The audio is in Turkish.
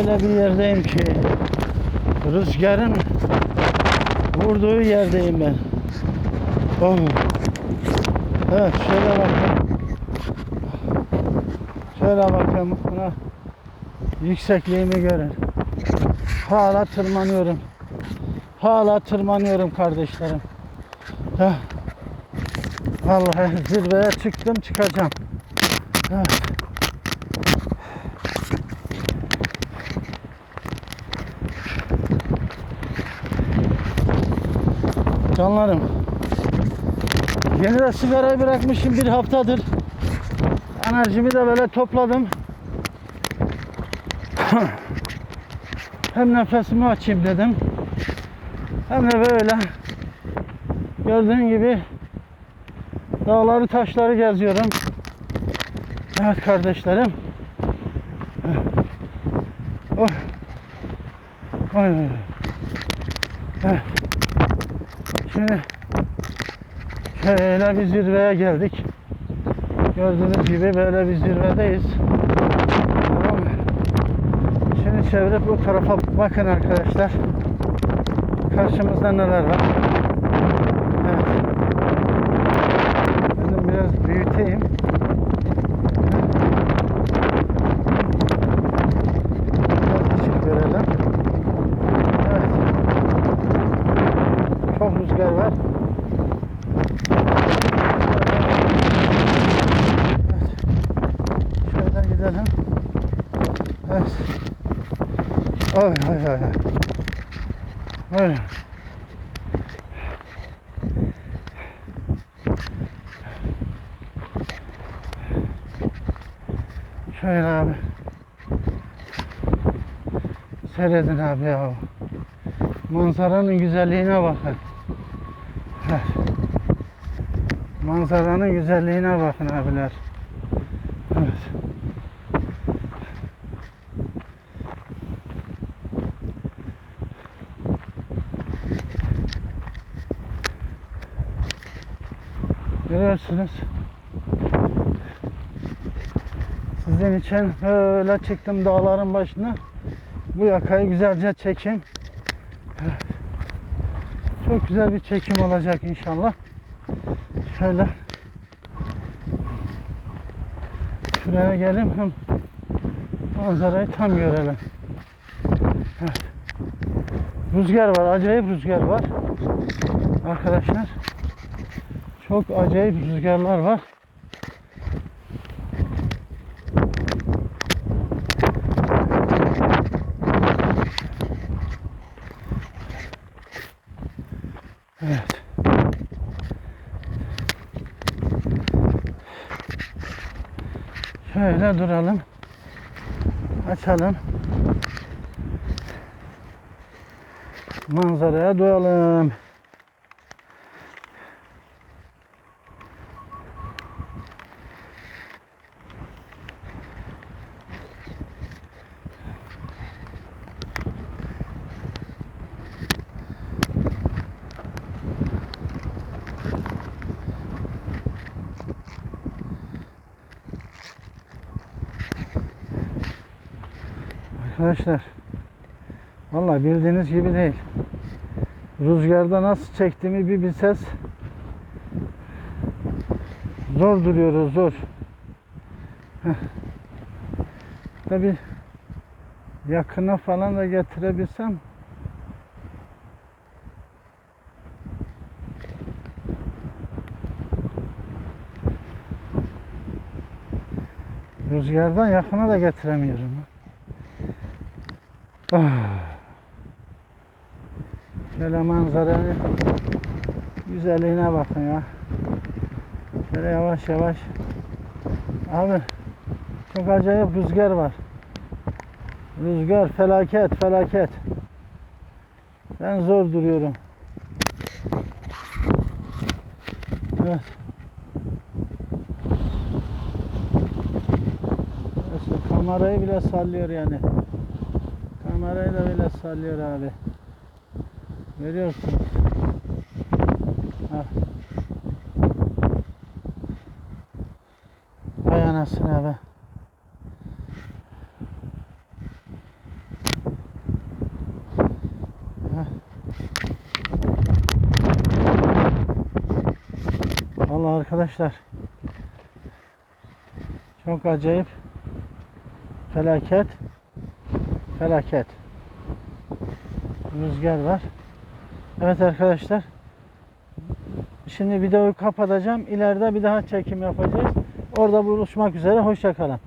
öyle bir yerdeyim ki rüzgarın vurduğu yerdeyim ben. Oh. Evet şöyle bakın. Şöyle bakın buna yüksekliğimi görün. Hala tırmanıyorum. Hala tırmanıyorum kardeşlerim. Heh. Vallahi zirveye çıktım çıkacağım. Evet. Canlarım. Yeni de sigarayı bırakmışım bir haftadır. Enerjimi de böyle topladım. Hem nefesimi açayım dedim. Hem de böyle gördüğün gibi dağları taşları geziyorum. Evet kardeşlerim. Oh. Oy. Evet. Şimdi şöyle bir zirveye geldik. Gördüğünüz gibi böyle bir zirvedeyiz. Şimdi çevirip bu tarafa bakın arkadaşlar. Karşımızda neler var. Evet. Ben biraz büyüteyim. Biraz ışık görelim. Evet. Çok rüzgar var. Evet. Şöyle gidelim. Evet. Ay ay ay. ay. Böyle. Şöyle abi. Seyredin abi ya. Manzaranın güzelliğine bakın. Manzaranın güzelliğine bakın abiler. Evet. Görüyorsunuz. Sizin için öyle çıktım dağların başına. Bu yakayı güzelce. Evet. Çok güzel bir çekim olacak inşallah. Şöyle şuraya gelin hem manzarayı tam görelim. Evet. Rüzgar var, acayip rüzgar var. Arkadaşlar çok acayip rüzgarlar var. Evet. Şöyle duralım. Açalım. Manzaraya doyalım. Arkadaşlar Vallahi bildiğiniz gibi değil. Rüzgarda nasıl çektiğimi bir bilsez zor duruyoruz zor. Tabi yakına falan da getirebilsem Rüzgardan yakına da getiremiyorum. Ah. Şöyle manzaranın güzelliğine bakın ya. Şöyle yavaş yavaş. Abi çok acayip rüzgar var. Rüzgar felaket felaket. Ben zor duruyorum. Evet. Neyse, kamerayı bile sallıyor yani. Kamerayı da bile sallıyor abi. Görüyorsunuz. Ha. Vay anasını be. Heh. Vallahi arkadaşlar çok acayip felaket felaket rüzgar var. Evet arkadaşlar Şimdi videoyu kapatacağım. İleride bir daha çekim yapacağız. Orada buluşmak üzere. Hoşça kalın.